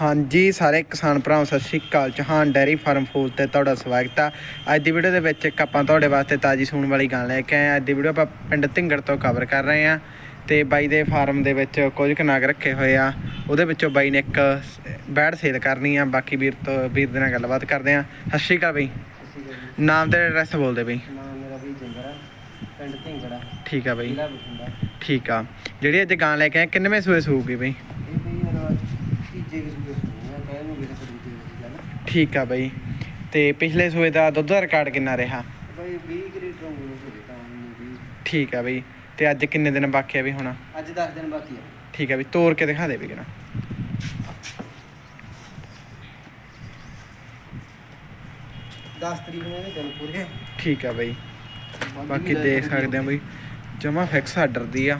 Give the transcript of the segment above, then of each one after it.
ਹਾਂਜੀ ਸਾਰੇ ਕਿਸਾਨ ਭਰਾਵਾਂ ਸਤਿ ਸ਼੍ਰੀ ਅਕਾਲ। ਚੌਹਾਨ ਡੈਰੀ ਫਾਰਮ ਫੂਲ ਤੇ ਤੁਹਾਡਾ ਸਵਾਗਤ ਆ। ਅੱਜ ਦੀ ਵੀਡੀਓ ਦੇ ਵਿੱਚ ਇੱਕ ਆਪਾਂ ਤੁਹਾਡੇ ਵਾਸਤੇ ਤਾਜੀ ਸੂਣ ਵਾਲੀ ਗੱਲ ਲੈ ਕੇ ਆਏ ਅੱਜ ਦੀ ਵੀਡੀਓ ਆਪਾਂ ਪਿੰਡ ਧਿੰਗੜ ਤੋਂ ਕਵਰ ਕਰ ਰਹੇ ਹਾਂ ਤੇ ਬਾਈ ਦੇ ਫਾਰਮ ਦੇ ਵਿੱਚ ਕੁਝ ਕੁ ਨਾਗ ਰੱਖੇ ਹੋਏ ਆ। ਉਹਦੇ ਵਿੱਚੋਂ ਬਾਈ ਨੇ ਇੱਕ ਬੈਡ ਸੇਲ ਕਰਨੀ ਆ। ਬਾਕੀ ਵੀਰ ਤੋਂ ਵੀਰ ਦੇ ਨਾਲ ਗੱਲਬਾਤ ਕਰਦੇ ਆ ਸਤਿ ਸ਼੍ਰੀ ਅਕਾਲ ਬਈ। ਨਾਮ ਤੇ ਐਡਰੈਸ ਬੋਲਦੇ ਬਈ। ਨਾਮ ਮੇਰਾ ਵੀ ਜਿੰਦਰਾ ਪਿੰਡ ਢਿੰਗੜਾ ਠੀਕ ਆ ਬਈ। ਠੀਕ ਆ। ਜਿਹੜੀ ਅੱਜ ਗਾਂ ਲੈ ਕੇ ਆਏ ਕਿੰਨਵੇਂ ਸੂਏ ਸੂਗੀ ਬਈ? ਠੀਕ ਆ ਬਈ। ਤੇ ਪਿਛਲੇ ਸੂਏ ਦਾ ਦੁੱਧ ਦਾ ਰਿਕਾਰਡ ਕਿੰਨਾ ਰਿਹਾ? ਬਈ 20 ਗ੍ਰੇਡ ਰੰਗ ਨੂੰ ਹੋ ਤਾਂ ਮੈਨੂੰ ਠੀਕ ਆ ਬਈ। ਤੇ ਅੱਜ ਕਿੰਨੇ ਦਿਨ ਬਾਕੀ ਆ ਵੀ ਹੁਣ? ਅੱਜ 10 ਦਿਨ ਬਾਕੀ ਆ। ਠੀਕ ਆ ਵੀ ਤੋੜ ਕੇ ਦਿਖਾ ਦੇ ਵੀ ਕਿਨਾ 10 ਤਰੀਕ ਨੂੰ ਇਹਦੇ ਦਿਨ ਪੂਰੇ ਠੀਕ ਆ ਬਈ। ਬਾਕੀ ਦੇਖ ਸਕਦੇ ਆ ਬਈ। ਜਮਾ ਫਿਕਸ ਆਰਡਰ ਦੀ ਆ।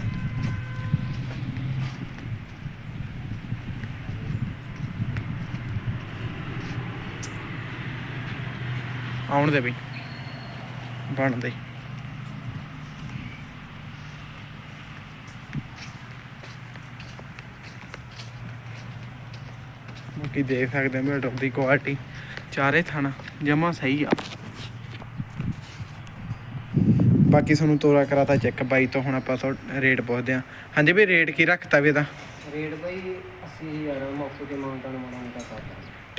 ਆਉਣ ਦੇ ਬਈ। ਬਣ ਬਾਕੀ ਦੇਖ ਸਕਦੇ ਆ ਮੀਟਰ ਦੀ ਕੁਆਲਿਟੀ ਚਾਰੇ ਥਾਣਾ ਜਮਾ ਸਹੀ ਆ। ਬਾਕੀ ਤੁਹਾਨੂੰ ਤੋਰਾ ਕਰਾਤਾ ਚੈੱਕ ਬਾਈ ਤੋਂ, ਹੁਣ ਆਪਾਂ ਥੋੜਾ ਰੇਟ ਪੁੱਛਦੇ ਆ ਹਾਂਜੀ ਵੀ ਰੇਟ ਕੀ ਰੱਖਤਾ ਵੀ ਇਹਦਾ? ਰੇਟ ਬਾਈ 80000 ਮੌਕੇ ਤੇ ਮਾਉਂਟਾਂ ਨੂੰ ਮਾਣਾ ਕਰਦਾ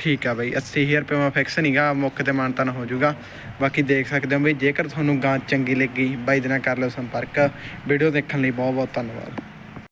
ਠੀਕ ਆ ਬਾਈ 80000 ਰੁਪਏ ਮਾ ਫਿਕਸ ਨਹੀਂਗਾ ਮੁੱਕ ਤੇ ਮਾਨਤਨ ਹੋ ਜਾਊਗਾ। ਬਾਕੀ ਦੇਖ ਸਕਦੇ ਹੋ ਬਈ, ਜੇਕਰ ਤੁਹਾਨੂੰ ਗਾਂ ਚੰਗੀ ਲੱਗੀ, ਬਾਈ ਦੇ ਨਾਲ ਕਰ ਲਿਓ ਸੰਪਰਕ। ਵੀਡੀਓ ਦੇਖਣ ਲਈ ਬਹੁਤ ਬਹੁਤ ਧੰਨਵਾਦ।